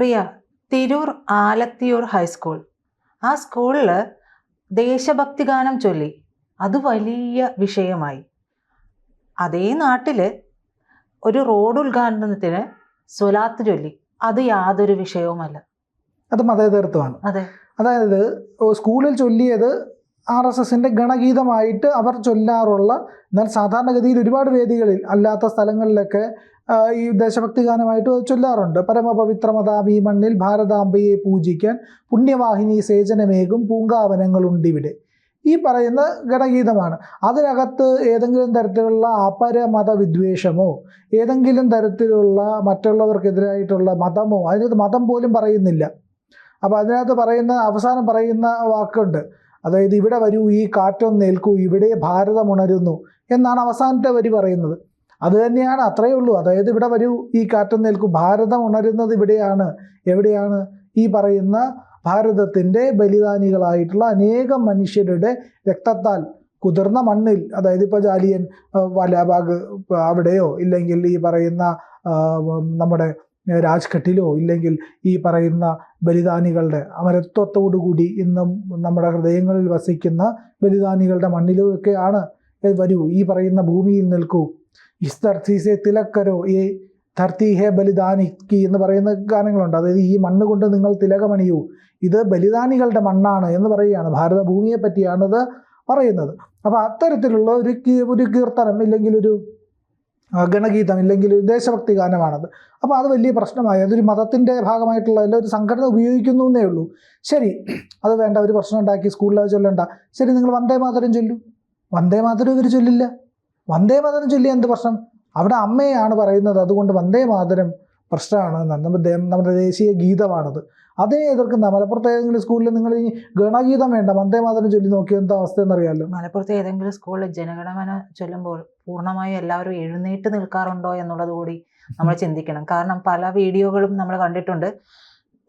പ്രിയ Tirur Alathiyur high school ആ സ്കൂളിൽ ദേശഭക്തി ഗാനം ചൊല്ലി. അത് വലിയ വിഷയമായി. അതേ നാട്ടിൽ ഒരു റോഡ് ഉദ്ഘാടനത്തിന് സ്വലാത്ത് ചൊല്ലി. അത് യാതൊരു വിഷയവുമല്ല. അത് മതേതരത്വമാണ്. അതെ. അതായത് സ്കൂളിൽ ചൊല്ലിയത് ആർ എസ് എസിന്റെ ഗണഗീതമായിട്ട് അവർ ചൊല്ലാറുള്ള എന്നാൽ സാധാരണഗതിയിൽ ഒരുപാട് വേദികളിൽ അല്ലാത്ത സ്ഥലങ്ങളിലൊക്കെ ഈ ദേശഭക്തി ഗാനമായിട്ട് ചൊല്ലാറുണ്ട്. പരമപവിത്രമതാം ഈ മണ്ണിൽ ഭാരതാംബയെ പൂജിക്കാൻ പുണ്യവാഹിനി സേചനമേകും പൂങ്കാവനങ്ങളുണ്ടിവിടെ. ഈ പറയുന്ന ഗണഗീതമാണ്. അതിനകത്ത് ഏതെങ്കിലും തരത്തിലുള്ള അപരമത വിദ്വേഷമോ ഏതെങ്കിലും തരത്തിലുള്ള മറ്റുള്ളവർക്കെതിരായിട്ടുള്ള മതമോ അതിനകത്ത് മതം പോലും പറയുന്നില്ല. അപ്പോൾ അതിനകത്ത് പറയുന്ന അവസാനം പറയുന്ന വാക്കുണ്ട്. അതായത് ഇവിടെ വരൂ ഈ കാറ്റൊന്നേൽക്കൂ ഇവിടെ ഭാരതമുണരുന്നു എന്നാണ് അവസാനത്തെ വരി പറയുന്നത്. അത് തന്നെയാണ് അത്രയേ ഉള്ളൂ. അതായത് ഇവിടെ വരൂ ഈ കാറ്റൊന്നേൽക്കൂ. ഭാരതം ഉണരുന്നത് ഇവിടെയാണ്. എവിടെയാണ്? ഈ പറയുന്ന ഭാരതത്തിന്റെ ബലിദാനികളായിട്ടുള്ള അനേകം മനുഷ്യരുടെ രക്തത്താൽ കുതിർന്ന മണ്ണിൽ അതായത് ഇപ്പോൾ ജാലിയൻ വാലാബാഗ് അവിടെയോ ഇല്ലെങ്കിൽ ഈ പറയുന്ന നമ്മുടെ രാജ്ഘട്ടിലോ ഇല്ലെങ്കിൽ ഈ പറയുന്ന ബലിദാനികളുടെ അമരത്വത്തോടുകൂടി ഇന്നും നമ്മുടെ ഹൃദയങ്ങളിൽ വസിക്കുന്ന ബലിദാനികളുടെ മണ്ണിലും ഒക്കെയാണ് വരൂ. ഈ പറയുന്ന ഭൂമിയിൽ നിൽക്കൂ. ഇസ് ധർത്തി സെ തിലക്കരോ ഈ ധർത്തി ഹേ കി എന്ന് പറയുന്ന ഗാനങ്ങളുണ്ട്. അതായത് ഈ മണ്ണ് കൊണ്ട് നിങ്ങൾ തിലകമണിയൂ. ഇത് ബലിദാനികളുടെ മണ്ണാണ് എന്ന് പറയുകയാണ്. ഭാരതഭൂമിയെ പറ്റിയാണിത് പറയുന്നത്. അപ്പോൾ അത്തരത്തിലുള്ള ഒരു ഒരു കീർത്തനം ഇല്ലെങ്കിൽ ഒരു ഗണഗീതം ഇല്ലെങ്കിൽ ഒരു ദേശഭക്തി ഗാനമാണത്. അപ്പോൾ അത് വലിയ പ്രശ്നമായി. അതൊരു മതത്തിന്റെ ഭാഗമായിട്ടുള്ള എല്ലാ ഒരു സംഘടന ഉപയോഗിക്കുന്നു എന്നേ ഉള്ളൂ. ശരി അത് വേണ്ട. ഒരു പ്രശ്നം ഉണ്ടാക്കി സ്കൂളിൽ അത് ചൊല്ലണ്ട. ശരി നിങ്ങൾ വന്ദേ മാതരം ചൊല്ലു. വന്ദേ മാതരം ഇവർ ചൊല്ലില്ല. വന്ദേ മാതരം ചൊല്ലി എന്ത് പ്രശ്നം? അവിടെ അമ്മയാണ് പറയുന്നത് അതുകൊണ്ട് വന്ദേ മാതരം പ്രശ്നമാണ് നമ്മുടെ നമ്മുടെ ദേശീയ ഗീതമാണത്. അതിനെ എതിർക്കുന്ന മലപ്പുറത്ത് ഏതെങ്കിലും സ്കൂളിൽ നിങ്ങൾ ഈ ഗണഗീതം വേണ്ട വന്ദേ മാതരം ചൊല്ലി നോക്കിയ എന്താ അവസ്ഥ എന്നറിയാമല്ലോ മലപ്പുറത്ത് ഏതെങ്കിലും സ്കൂളിൽ ജനഗണമന ചൊല്ലുമ്പോൾ പൂർണമായും എല്ലാവരും എഴുന്നേറ്റ് നിൽക്കാറുണ്ടോ എന്നുള്ളത് കൂടി നമ്മൾ ചിന്തിക്കണം. കാരണം പല വീഡിയോകളും നമ്മൾ കണ്ടിട്ടുണ്ട്.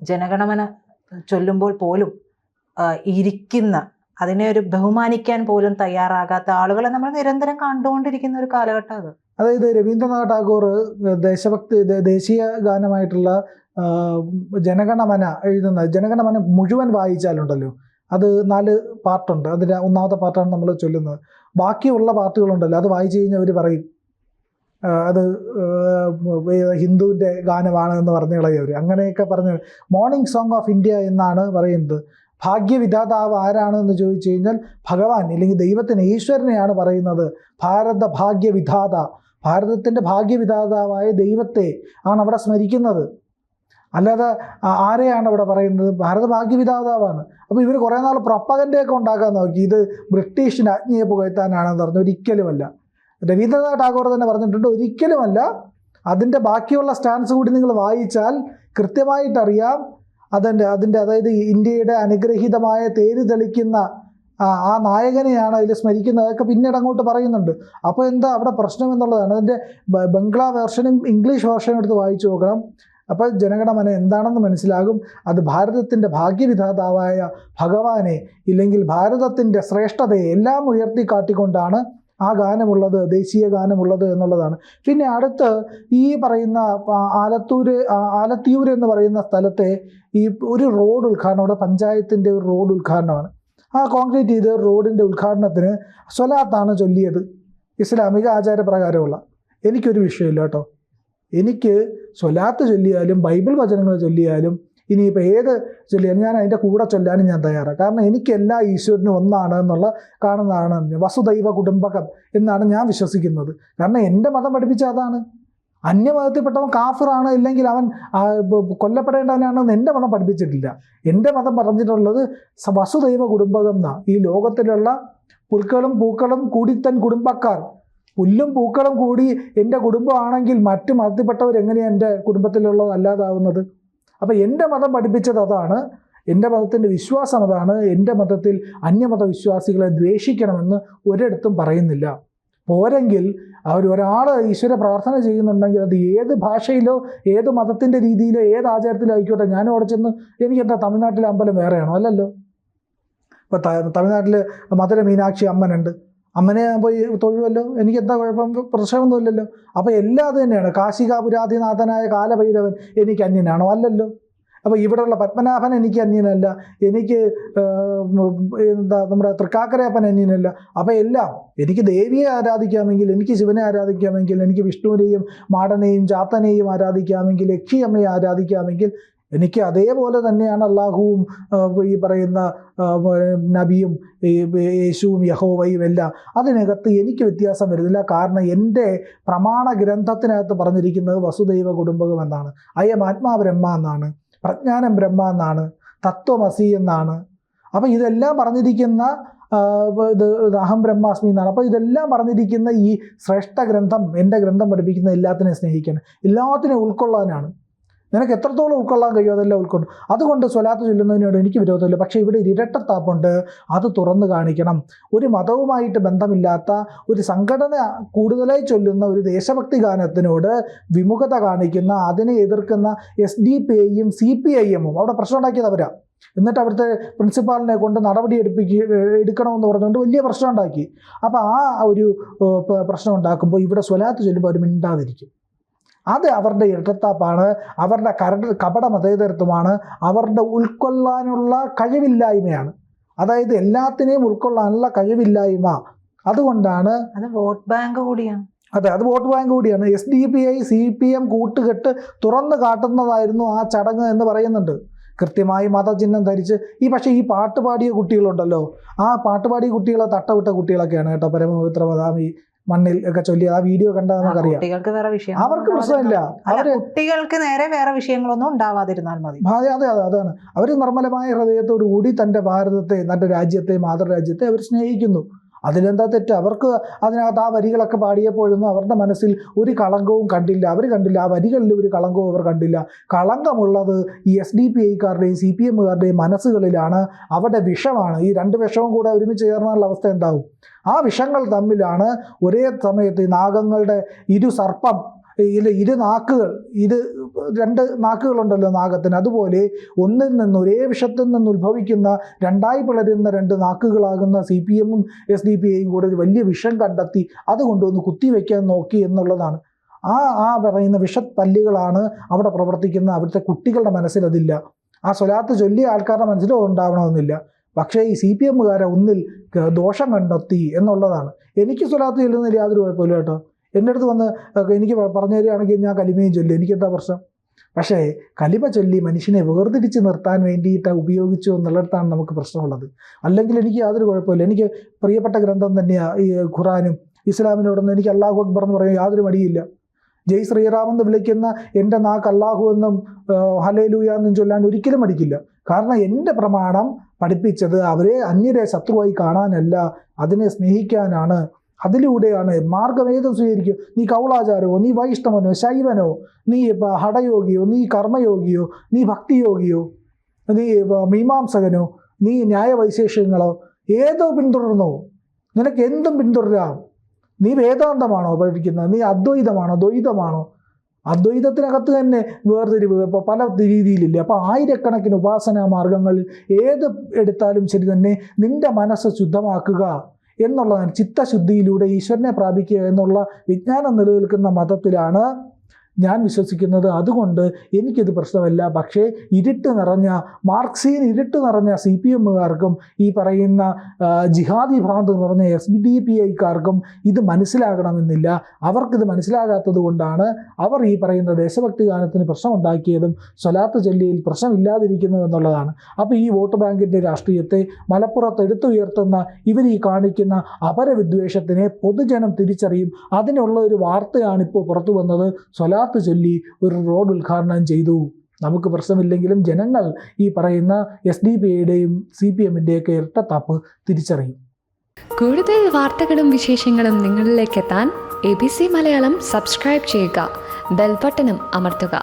ജനഗണമന ചൊല്ലുമ്പോൾ പോലും ഇരിക്കുന്ന അതിനെ ഒരു ബഹുമാനിക്കാൻ പോലും തയ്യാറാകാത്ത ആളുകളെ നമ്മൾ നിരന്തരം കണ്ടുകൊണ്ടിരിക്കുന്ന ഒരു കാലഘട്ടം അത്. അതായത് രവീന്ദ്രനാഥ് ടാഗോർ ദേശഭക്തി ദേശീയ ഗാനമായിട്ടുള്ള ജനഗണമന എഴുതുന്ന ജനഗണമന മുഴുവൻ വായിച്ചാലുണ്ടല്ലോ. അത് നാല് പാർട്ടുണ്ട് അതിന്റെ ഒന്നാമത്തെ പാർട്ടാണ് നമ്മൾ ചൊല്ലുന്നത്. ബാക്കിയുള്ള പാർട്ടുകളുണ്ടല്ലോ അത് വായിച്ചു കഴിഞ്ഞാൽ അവർ പറയും. അത് ഹിന്ദുവിന്റെ ഗാനമാണ് എന്ന് പറഞ്ഞു കളയവർ അങ്ങനെയൊക്കെ പറഞ്ഞു മോർണിംഗ് സോങ് ഓഫ് ഇന്ത്യ എന്നാണ് പറയുന്നത്. ഭാഗ്യവിധാതാവ് ആരാണ് എന്ന് ചോദിച്ചു കഴിഞ്ഞാൽ ഭഗവാൻ അല്ലെങ്കിൽ ദൈവത്തിന് ഈശ്വരനെയാണ് പറയുന്നത്. ഭാരത ഭാഗ്യവിധാത. ഭാരതത്തിന്റെ ഭാഗ്യവിധാതാവായ ദൈവത്തെ ആണ് അവിടെ സ്മരിക്കുന്നത്. അല്ലാതെ ആരെയാണ് ഇവിടെ പറയുന്നത്? ഭാരത ഭാഗ്യവിധാതാവാണ്. അപ്പോൾ ഇവർ കുറേ നാൾ പ്രൊപ്പകന്റെയൊക്കെ ഉണ്ടാക്കാൻ നോക്കി. ഇത് ബ്രിട്ടീഷിന്റെ ആജ്ഞയെ പുകഴ്ത്താനാണെന്ന് പറഞ്ഞു. ഒരിക്കലുമല്ല. രവീന്ദ്രനാഥ് ടാഗോർ തന്നെ പറഞ്ഞിട്ടുണ്ട് ഒരിക്കലുമല്ല. അതിന്റെ ബാക്കിയുള്ള സ്റ്റാൻസ് കൂടി നിങ്ങൾ വായിച്ചാൽ കൃത്യമായിട്ടറിയാം. അതിന്റെ അതിന്റെ അതായത് ഇന്ത്യയുടെ അനുഗ്രഹീതമായ തേര് തെളിക്കുന്ന ആ നായകനെയാണ് അതിൽ സ്മരിക്കുന്നതൊക്കെ പിന്നീട് അങ്ങോട്ട് പറയുന്നുണ്ട്. അപ്പോൾ എന്താ അവിടെ പ്രശ്നം എന്നുള്ളതാണ്. അതിന്റെ ബംഗ്ലാ വേർഷനും ഇംഗ്ലീഷ് വേർഷനും എടുത്ത് വായിച്ചു നോക്കണം. അപ്പോൾ ജനഗണമന എന്താണെന്ന് മനസ്സിലാകും. അത് ഭാരതത്തിന്റെ ഭാഗ്യവിധാതാവായ ഭഗവാനെ ഇല്ലെങ്കിൽ ഭാരതത്തിന്റെ ശ്രേഷ്ഠതയെ എല്ലാം ഉയർത്തി കാട്ടിക്കൊണ്ടാണ് ആ ഗാനമുള്ളത് ദേശീയ ഗാനമുള്ളത് എന്നുള്ളതാണ്. പിന്നെ അടുത്ത് ഈ പറയുന്ന ആലത്തൂര് ആലത്തിയൂർ എന്ന് പറയുന്ന സ്ഥലത്തെ ഈ ഒരു റോഡ് ഉദ്ഘാടനം അവിടെ പഞ്ചായത്തിന്റെ ഒരു റോഡ് ഉദ്ഘാടനമാണ്. ആ കോൺക്രീറ്റ് ചെയ്ത റോഡിന്റെ ഉദ്ഘാടനത്തിന് സ്വലാത്താണ് ചൊല്ലിയത് ഇസ്ലാമിക ആചാരപ്രകാരമുള്ള. എനിക്കൊരു വിഷയമില്ല കേട്ടോ. എനിക്ക് സ്വലാത്ത് ചൊല്ലിയാലും ബൈബിൾ വചനങ്ങൾ ചൊല്ലിയാലും ഇനിയിപ്പോൾ ഏത് ചൊല്ലിയാലും ഞാൻ അതിന്റെ കൂടെ ചൊല്ലാനും ഞാൻ തയ്യാറാണ് കാരണം എനിക്കെല്ലാ ഈശ്വരനും ഒന്നാണ് എന്നുള്ള കാണുന്നതാണ് വസുദൈവ കുടുംബകം എന്നാണ് ഞാൻ വിശ്വസിക്കുന്നത്. കാരണം എന്റെ മതം പഠിപ്പിച്ച അതാണ്. അന്യമതത്തിൽപ്പെട്ടവൻ കാഫിറാണ് ഇല്ലെങ്കിൽ അവൻ കൊല്ലപ്പെടേണ്ടവനാണെന്ന് എന്റെ മതം പഠിപ്പിച്ചിട്ടില്ല. എന്റെ മതം പറഞ്ഞിട്ടുള്ളത് വസുദൈവ കുടുംബകം എന്നാ ഈ ലോകത്തിലുള്ള പുൽക്കളും പൂക്കളും കൂടിത്തൻ കുടുംബക്കാർ. പുല്ലും പൂക്കളും കൂടി എന്റെ കുടുംബമാണെങ്കിൽ മറ്റു മതത്തിൽപ്പെട്ടവർ എങ്ങനെയാണ് എന്റെ കുടുംബത്തിലുള്ളത് അല്ലാതാവുന്നത്? അപ്പോൾ എന്റെ മതം പഠിപ്പിച്ചത് അതാണ്. എന്റെ മതത്തിന്റെ വിശ്വാസം അതാണ്. എന്റെ മതത്തിൽ അന്യമത വിശ്വാസികളെ ദ്വേഷിക്കണമെന്ന് ഒരിടത്തും പറയുന്നില്ല. പോരെങ്കിൽ അവർ ഒരാൾ ഈശ്വര പ്രാർത്ഥന ചെയ്യുന്നുണ്ടെങ്കിൽ അത് ഏത് ഭാഷയിലോ ഏത് മതത്തിന്റെ രീതിയിലോ ഏത് ആചാരത്തിലോ ആയിക്കോട്ടെ ഞാൻ അവിടെ ചെന്ന് എനിക്കെന്താ തമിഴ്നാട്ടിലെ അമ്പലം വേറെയാണോ? അല്ലല്ലോ. ഇപ്പോൾ തമിഴ്നാട്ടിൽ മധുര മീനാക്ഷി അമ്മനുണ്ട്. അമ്മനെ പോയി തൊഴുവല്ലോ? എനിക്ക് എന്താ കുഴപ്പം? പ്രശ്നമൊന്നുമില്ലല്ലോ. അപ്പോൾ എല്ലാം അത് തന്നെയാണ്. കാശികാപുരാധിനാഥനായ കാലഭൈരവൻ എനിക്ക് അന്യനാണോ? അല്ലല്ലോ. അപ്പോൾ ഇവിടെയുള്ള പത്മനാഭൻ എനിക്ക് അന്യനല്ല. എനിക്ക് എന്താ നമ്മുടെ തൃക്കാക്കരയപ്പൻ അന്യനല്ല. അപ്പോൾ എല്ലാം എനിക്ക് ദേവിയെ ആരാധിക്കാമെങ്കിൽ എനിക്ക് ശിവനെ ആരാധിക്കാമെങ്കിൽ എനിക്ക് വിഷ്ണുവിനെയും മാടനെയും ചാത്തനെയും ആരാധിക്കാമെങ്കിൽ ലക്ഷിയമ്മയെ ആരാധിക്കാമെങ്കിൽ എനിക്ക് അതേപോലെ തന്നെയാണ് അള്ളാഹുവും ഈ പറയുന്ന നബിയും യേശുവും യഹോവയും എല്ലാം. അതിനകത്ത് എനിക്ക് വ്യത്യാസം വരുന്നില്ല. കാരണം എന്റെ പ്രമാണ ഗ്രന്ഥത്തിനകത്ത് പറഞ്ഞിരിക്കുന്നത് വസുദൈവ കുടുംബകം എന്നാണ്. അയം ആത്മാ ബ്രഹ്മ എന്നാണ്. പ്രജ്ഞാനം ബ്രഹ്മ എന്നാണ്. തത്വമസി എന്നാണ്. അപ്പോൾ ഇതെല്ലാം പറഞ്ഞിരിക്കുന്ന ഇത് അഹം ബ്രഹ്മാസ്മി എന്നാണ്. അപ്പോൾ ഇതെല്ലാം പറഞ്ഞിരിക്കുന്ന ഈ ശ്രേഷ്ഠ ഗ്രന്ഥം എന്റെ ഗ്രന്ഥം പഠിപ്പിക്കുന്ന എല്ലാത്തിനെയും സ്നേഹിക്കണം. എല്ലാത്തിനെയും ഉൾക്കൊള്ളാനാണ്. നിനക്ക് എത്രത്തോളം ഉൾക്കൊള്ളാൻ കഴിയുമോ അതെല്ലാം ഉൾക്കൊണ്ട്. അതുകൊണ്ട് സ്വലാത്ത് ചൊല്ലുന്നതിനോട് എനിക്ക് വിരോധമില്ല. പക്ഷേ ഇവിടെ ഇരട്ടത്താപ്പുണ്ട് അത് തുറന്നു കാണിക്കണം. ഒരു മതവുമായിട്ട് ബന്ധമില്ലാത്ത ഒരു സംഘടന കൂടുതലായി ചൊല്ലുന്ന ഒരു ദേശഭക്തി ഗാനത്തിനോട് വിമുഖത കാണിക്കുന്ന അതിനെ എതിർക്കുന്ന എസ് ഡി പി ഐയും സി പി ഐ എമ്മും അവിടെ പ്രശ്നം ഉണ്ടാക്കിയത് അവരാ. എന്നിട്ട് അവിടുത്തെ പ്രിൻസിപ്പാളിനെ കൊണ്ട് നടപടി എടുപ്പിക്കുക എടുക്കണമെന്ന് പറഞ്ഞുകൊണ്ട് വലിയ പ്രശ്നം ഉണ്ടാക്കി. അപ്പോൾ ആ ഒരു പ്രശ്നം ഉണ്ടാക്കുമ്പോൾ ഇവിടെ സ്വലാത്ത് ചൊല്ലുമ്പോൾ അവർ മിണ്ടാതിരിക്കും. അത് അവരുടെ ഇരട്ടത്താപ്പാണ് അവരുടെ കരട് കപട മതേതരത്വമാണ് അവരുടെ ഉൾക്കൊള്ളാനുള്ള കഴിവില്ലായ്മയാണ്. അതായത് എല്ലാത്തിനെയും ഉൾക്കൊള്ളാനുള്ള കഴിവില്ലായ്മ. അതുകൊണ്ടാണ് അത് വോട്ട് ബാങ്ക് കൂടിയാണ്. അതെ അത് വോട്ട് ബാങ്ക് കൂടിയാണ്. S D P I C P M കൂട്ടുകെട്ട് തുറന്നു കാട്ടുന്നതായിരുന്നു ആ ചടങ്ങ് എന്ന് പറയുന്നുണ്ട്. കൃത്യമായി മതചിഹ്നം ധരിച്ച് ഈ പക്ഷേ ഈ പാട്ട് പാടിയ കുട്ടികളുണ്ടല്ലോ. ആ പാട്ട് പാടിയ കുട്ടികളെ തട്ടവിട്ട കുട്ടികളൊക്കെയാണ് കേട്ടോ പരമപവിത്ര പദാമി മണ്ണിൽ ഒക്കെ ചൊല്ലി ആ വീഡിയോ കണ്ടാൽ നമുക്കറിയാം. കുട്ടികൾക്ക് വേറെ വിഷയം അവർക്ക് പ്രശ്നമില്ല അവർ കുട്ടികൾക്ക് നേരെ വേറെ വിഷയങ്ങളൊന്നും ഉണ്ടാവാതിരുന്നാൽ മതി. അതെ അതെ അതെ അതാണ്. അവർ നിർമ്മലമായ ഹൃദയത്തോടു കൂടി തന്റെ ഭാരതത്തെ തന്റെ രാജ്യത്തെ മാതൃരാജ്യത്തെ അവർ സ്നേഹിക്കുന്നു. അതിലെന്താ തെറ്റ്? അവർക്ക് അതിനകത്ത് ആ വരികളൊക്കെ പാടിയപ്പോഴൊന്നും അവരുടെ മനസ്സിൽ ഒരു കളങ്കവും കണ്ടില്ല. അവർ കണ്ടില്ല. ആ വരികളിൽ ഒരു കളങ്കവും അവർ കണ്ടില്ല. കളങ്കമുള്ളത് ഈ എസ് ഡി പി ഐക്കാരുടെയും സി പി എമ്മുകാരുടെയും മനസ്സുകളിലാണ്. അവരുടെ വിഷമാണ്. ഈ രണ്ട് വിഷവും കൂടെ ഒരുമിച്ച് ചേർന്നുള്ള അവസ്ഥ എന്താവും? ആ വിഷങ്ങൾ തമ്മിലാണ് ഒരേ സമയത്ത് നാഗങ്ങളുടെ ഇരു സർപ്പം ഇതിൽ ഇരു നാക്കുകൾ ഇത് രണ്ട് നാക്കുകളുണ്ടല്ലോ നാഗത്തിന്. അതുപോലെ ഒന്നിൽ നിന്ന് ഒരേ വിഷത്തിൽ നിന്ന് ഉത്ഭവിക്കുന്ന രണ്ടായി പിളരുന്ന രണ്ട് നാക്കുകളാകുന്ന സി പി എമ്മും എസ് ഡി പി ഐയും കൂടെ ഒരു വലിയ വിഷം കണ്ടെത്തി അത് കൊണ്ടുവന്ന് കുത്തിവെക്കാൻ നോക്കി എന്നുള്ളതാണ്. ആ ആ പറയുന്ന വിഷപ്പല്ലുകളാണ് അവിടെ പ്രവർത്തിക്കുന്ന അവിടുത്തെ കുട്ടികളുടെ മനസ്സിലതില്ല ആ സ്വലാത്ത് ചൊല്ലിയ ആൾക്കാരുടെ മനസ്സിലും ഉണ്ടാവണമെന്നില്ല. പക്ഷേ ഈ സി പി എമ്മുകാരെ ഒന്നിൽ ദോഷം കണ്ടെത്തി എന്നുള്ളതാണ്. എനിക്ക് സ്വലാത്ത് ചൊല്ലുന്നതിൽ യാതൊരു കുഴപ്പമില്ല കേട്ടോ. എന്റെ അടുത്ത് വന്ന് എനിക്ക് പറഞ്ഞു തരികയാണെങ്കിൽ ഞാൻ കലിമയും ചൊല്ലും. എനിക്കെന്താ പ്രശ്നം? പക്ഷേ കലിമ ചൊല്ലി മനുഷ്യനെ വേർതിരിച്ച് നിർത്താൻ വേണ്ടിയിട്ട് ഉപയോഗിച്ചു എന്നുള്ളിടത്താണ് നമുക്ക് പ്രശ്നമുള്ളത്. അല്ലെങ്കിൽ എനിക്ക് യാതൊരു കുഴപ്പമില്ല. എനിക്ക് പ്രിയപ്പെട്ട ഗ്രന്ഥം തന്നെയാണ് ഈ ഖുറാനും ഇസ്ലാമിനോടൊന്നും എനിക്ക് അള്ളാഹു അക്ബർ എന്ന് പറയാൻ യാതൊരു മടിയില്ല. ജയ് ശ്രീറാം എന്ന് വിളിക്കുന്ന എന്റെ നാക്ക് അള്ളാഹു എന്നും ഹലേലൂയ എന്നും ചൊല്ലാൻ ഒരിക്കലും മടിക്കില്ല. കാരണം എന്റെ പ്രമാണം പഠിപ്പിച്ചത് അവരെ അന്യരെ ശത്രുവായി കാണാനല്ല അതിനെ സ്നേഹിക്കാനാണ് അതിലൂടെയാണ് മാർഗം സ്വീകരിക്കുക സ്വീകരിക്കും? നീ കൗളാചാരമോ? നീ വൈഷ്ണവനോ? ശൈവനോ? നീ ഹഠയോഗിയോ? നീ കർമ്മയോഗിയോ? നീ ഭക്തിയോഗിയോ? നീ മീമാംസകനോ? നീ ന്യായവൈശേഷ്യങ്ങളോ ഏതോ പിന്തുടർന്നോ? നിനക്ക് എന്തും പിന്തുടരാം. നീ വേദാന്തമാണോ പഠിക്കുന്നത്? നീ അദ്വൈതമാണോ? ദ്വൈതമാണോ? അദ്വൈതത്തിനകത്ത് തന്നെ വേർതിരിവ്. ഇപ്പോൾ പല രീതിയിലില്ല? അപ്പോൾ ആയിരക്കണക്കിന് ഉപാസനാ മാർഗങ്ങളിൽ ഏത് എടുത്താലും ശരി തന്നെ നിന്റെ മനസ്സ് ശുദ്ധമാക്കുക. എന്നുള്ളതാണ് ചിത്തശുദ്ധിയിലൂടെ ഈശ്വരനെ പ്രാപിക്കുക എന്നുള്ള വിജ്ഞാനം നിലനിൽക്കുന്ന മതത്തിലാണ് ഞാൻ വിശ്വസിക്കുന്നത് അതുകൊണ്ട് എനിക്കിത് പ്രശ്നമല്ല. പക്ഷേ ഇരുട്ട് നിറഞ്ഞ മാർക്സിയൻ ഇരുട്ട് നിറഞ്ഞ സി പി എമ്മുകാർക്കും ഈ പറയുന്ന ജിഹാദി ഭ്രാന്ത് നിറഞ്ഞ എസ് ഡി പി ഐക്കാർക്കും ഇത് മനസ്സിലാകണമെന്നില്ല. അവർക്കിത് മനസ്സിലാകാത്തത് കൊണ്ടാണ് അവർ ഈ പറയുന്ന ദേശഭക്തി ഗാനത്തിന് പ്രശ്നമുണ്ടാക്കിയതും സ്വലാത്ത് ചൊല്ലിയിൽ പ്രശ്നമില്ലാതിരിക്കുന്നത് എന്നുള്ളതാണ്. അപ്പോൾ ഈ വോട്ട് ബാങ്കിന്റെ രാഷ്ട്രീയത്തെ മലപ്പുറത്ത് എടുത്തുയർത്തുന്ന ഇവർ ഈ കാണിക്കുന്ന അപരവിദ്വേഷത്തിനെ പൊതുജനം തിരിച്ചറിയും. അതിനുള്ള ഒരു വാർത്തയാണ് ഇപ്പോൾ പുറത്തു വന്നത്. സ്വലാത്ത് ചൊല്ലി ഒരു റോഡ് ഉദ്ഘാടനം ചെയ്തു. നമുക്ക് പ്രശ്നമില്ലെങ്കിലും ജനങ്ങൾ ഈ പറയുന്ന എസ് ഡി പി ഐയുടെയും സി പി എമ്മിന്റെയൊക്കെ ഇരട്ടത്താപ്പ് തിരിച്ചറിയും. കൂടുതൽ വാർത്തകളും വിശേഷങ്ങളും നിങ്ങളിലേക്ക് എത്താൻ A B C Malayalam subscribe ചെയ്യുക. ബെൽബട്ടനും അമർത്തുക.